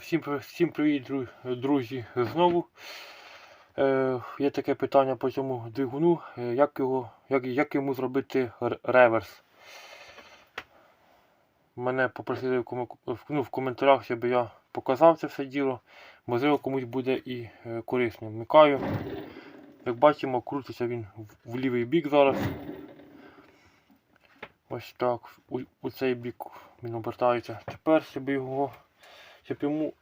Всім, всім привіт, друзі, знову. Е, є таке питання по цьому двигуну, е, як, його, як, як йому зробити реверс. Мене попросили в, ну, в коментарях, щоб я показав це все діло. Можливо, комусь буде і е, корисним. Вмикаю. Як бачимо, крутиться він в, лівий бік зараз. Ось так, у, у цей бік він обертається. Тепер, щоб його, щоб йому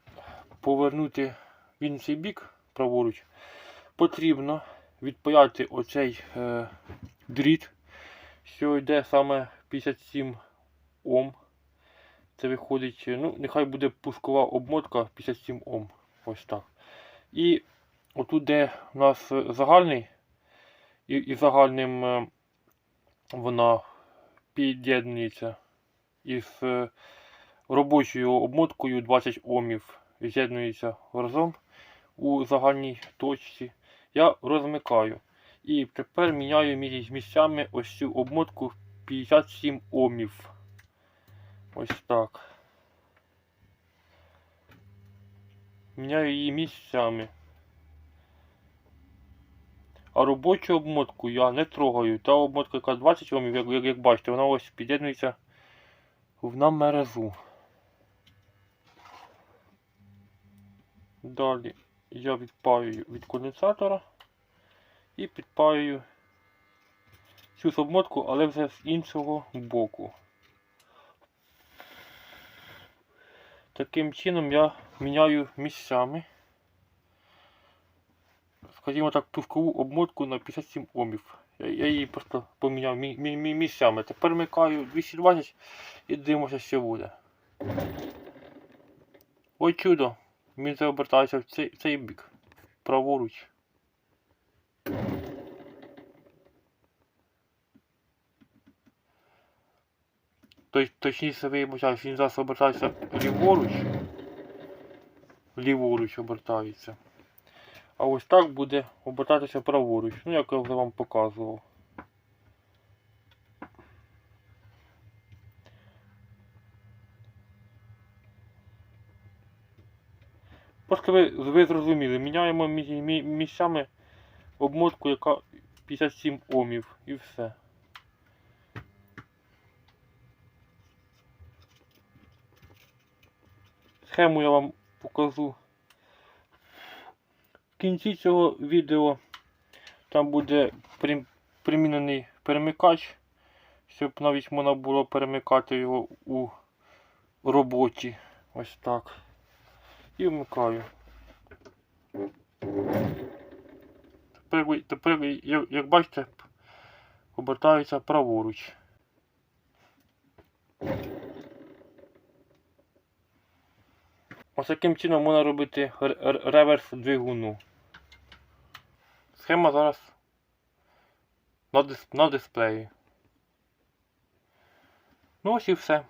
повернути в цей бік праворуч, потрібно відпаяти оцей е, дріт, що йде саме 57 Ом. Це виходить, е, ну, нехай буде пускова обмотка 57 Ом. Ось так. І отут, де у нас е, загальний, і, і загальним е, вона під'єднується із е, робочою обмоткою 20 Омів. З'єднується разом у загальній точці. Я розмикаю. І тепер міняю місцями ось цю обмотку 57 Омів. Ось так. Міняю її місцями. А робочу обмотку я не трогаю. Та обмотка, яка 20 Омів, як, як, як бачите, вона ось під'єднується в намерезу. Далі я відпаюю від конденсатора і підпаюю цю обмотку, але вже з іншого боку. Таким чином я міняю місцями, скажімо так, пускову обмотку на 57 Омів. Я, її просто поміняв мі, мі, мі, місцями. Тепер вмикаю 220 і дивимося, що буде. Ой чудо! Він це обертається в цей, в цей бік. Праворуч. Точ, точніше вибачаюсь, він зараз обертається ліворуч. Ліворуч обертається. А ось так буде обертатися праворуч. Ну, як я вже вам показував. Просто ви, ви зрозуміли, міняємо мі- мі- місцями обмотку, яка 57 омів і все. Схему я вам покажу. В кінці цього відео там буде при- примінений перемикач, щоб навіть можна було перемикати його у роботі. Ось так і вмикаю. Тепер, тепер як, бачите, обертається праворуч. Ось таким чином можна робити реверс двигуну. Схема зараз на дисплеї. Ну ось і все.